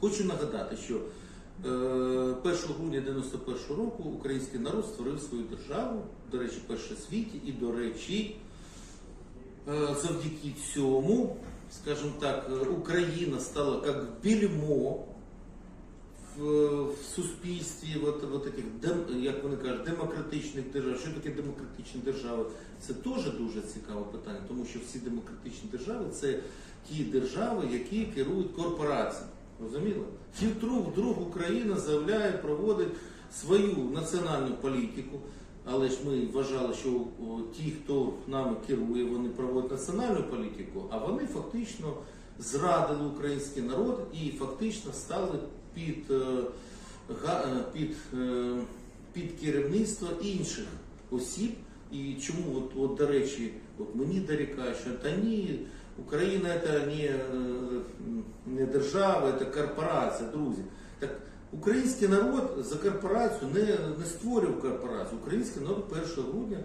Хочу нагадати, що е, 1 грудня 91 року український народ створив свою державу, до речі, перша в світі, і, до речі, е, завдяки цьому, скажімо так, е, Україна стала як більмо в, в суспільстві, от, от таких, як вони кажуть, демократичних держав. Що таке демократичні держави? Це теж дуже цікаве питання, тому що всі демократичні держави це ті держави, які керують корпораціями. Розуміли? І вдруг, Україна заявляє, проводить свою національну політику. Але ж ми вважали, що ті, хто нами керує, вони проводять національну політику, а вони фактично зрадили український народ і фактично стали під, е, е, під, е, під керівництво інших осіб. І чому, от, от, до речі, от мені дорікають, що та ні, Україна це не, е, не держава, це корпорація, друзі. Так український народ за корпорацію не, не створював корпорацію. Український народ 1 грудня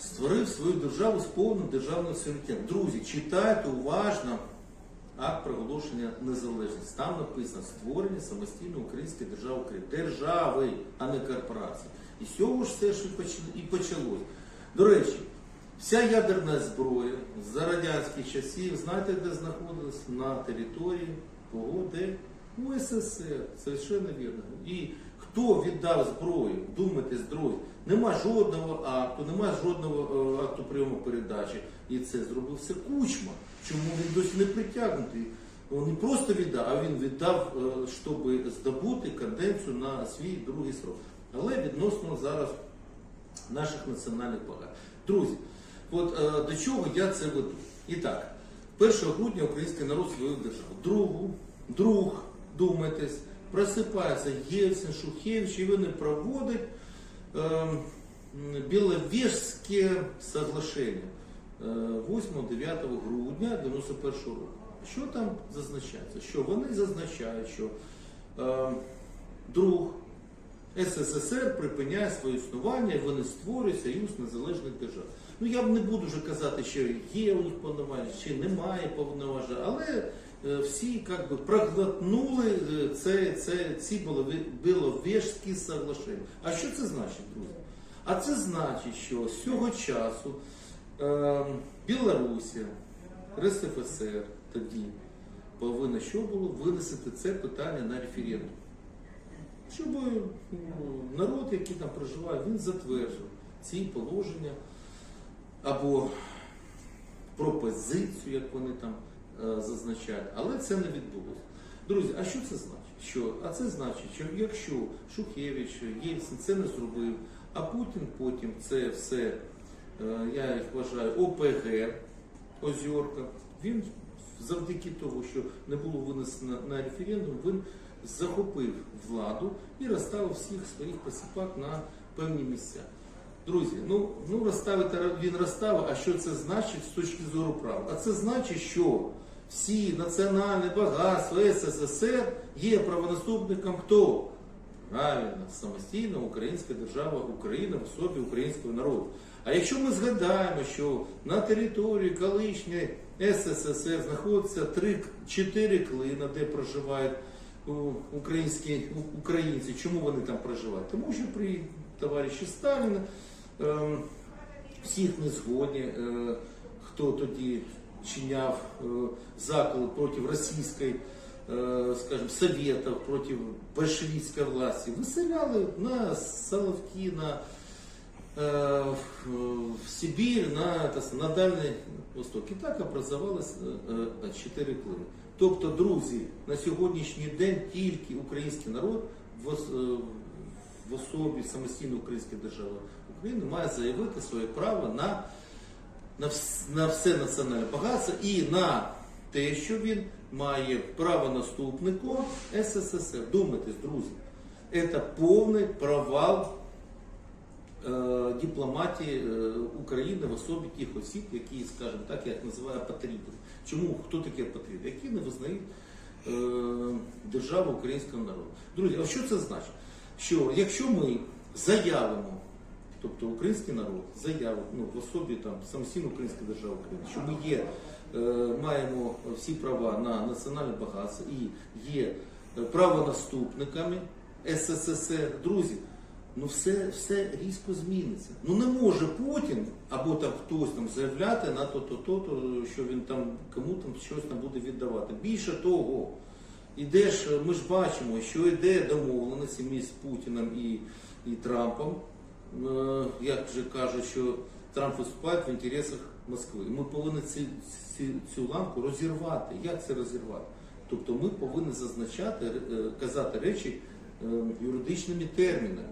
створив свою державу з повним державним суверенітетом. Друзі, читайте уважно акт проголошення незалежності. Там написано створення самостійної української держави України. Держави, а не корпорації. І з цього ж все ж і почалось. До речі, вся ядерна зброя за радянських часів, знаєте, де знаходилась? На території кого, де? УССР, совершенно вірно. І хто віддав зброю, думайте, друзі, нема жодного акту, нема жодного е, акту прийому передачі. І це зробив все кучма. Чому він досі не притягнутий? Він не просто віддав, а він віддав, е, щоб здобути канденцію на свій другий срок. Але відносно зараз наших національних багать. Друзі, от е, до чого я це веду? І так, 1 грудня український народ свою державу. Другу, друг, думайтесь, просипається Єльцин, Шухевич, і вони проводять е, Біловежське соглашення е, 8-9 грудня 91 року. Що там зазначається? Що вони зазначають, що е, друг СССР припиняє своє існування і вони створюють союз незалежних держав. Ну я б не буду вже казати, що є у них повноваження, чи немає повноважень, але е, всі як би проглотнули е, це, це, ці Білове- біловежські соглашення. А що це значить, друзі? А це значить, що з цього часу е, Білорусія, РСФСР тоді повинна що було винести це питання на референдум щоб ну, народ, який там проживає, він затверджував ці положення або пропозицію, як вони там е, зазначають, але це не відбулося. Друзі, а що це значить? Що? А це значить, що якщо Шухевич, Єльцин це не зробив, а Путін потім це все, е, я їх вважаю, ОПГ, Озьорка, він завдяки того, що не було винесено на референдум, він захопив владу і розставив всіх своїх посіпак на певні місця. Друзі, ну, ну розставити він розставив, а що це значить з точки зору права? А це значить, що всі національні багатства СССР є правонаступником хто? Правильно, самостійна українська держава Україна в особі українського народу. А якщо ми згадаємо, що на території колишньої СССР знаходиться три, чотири клина, де проживають українські українці, чому вони там проживають? Тому що при товариші Сталіна всіх не згодні, е, хто тоді чиняв е, заколот проти російської, е, скажімо, советів, проти большевістської власті, виселяли на Соловки, на в Сибирь, на, на Дальний Восток. І так образувалось е, чотири клини. Тобто, друзі, на сьогоднішній день тільки український народ в особі самостійної української держави України має заявити своє право на, на, на все національне багатство і на те, що він має право наступнику СССР. Думайтесь, друзі, це повний провал е, дипломатії е, України в особі тих осіб, які, скажімо так, я їх називаю апатридами. Чому хто такі апатриди? Які не визнають е, державу українського народу. Друзі, а що це значить? Що якщо ми заявимо, тобто український народ заявив ну, в особі там самостійної української держави України, що ми є е, маємо всі права на національне багатство і є е, правонаступниками СССР. Друзі, ну все, все різко зміниться. Ну не може Путін або там хтось там заявляти на то, то, то, то що він там кому там щось там буде віддавати. Більше того, іде ж, ми ж бачимо, що йде домовленості між Путіним і, і Трампом. Е, Як вже кажуть, що Трамп виступає в інтересах Москви. Ми повинні ці, ці, цю ланку розірвати. Як це розірвати? Тобто ми повинні зазначати, е, казати речі е, юридичними термінами.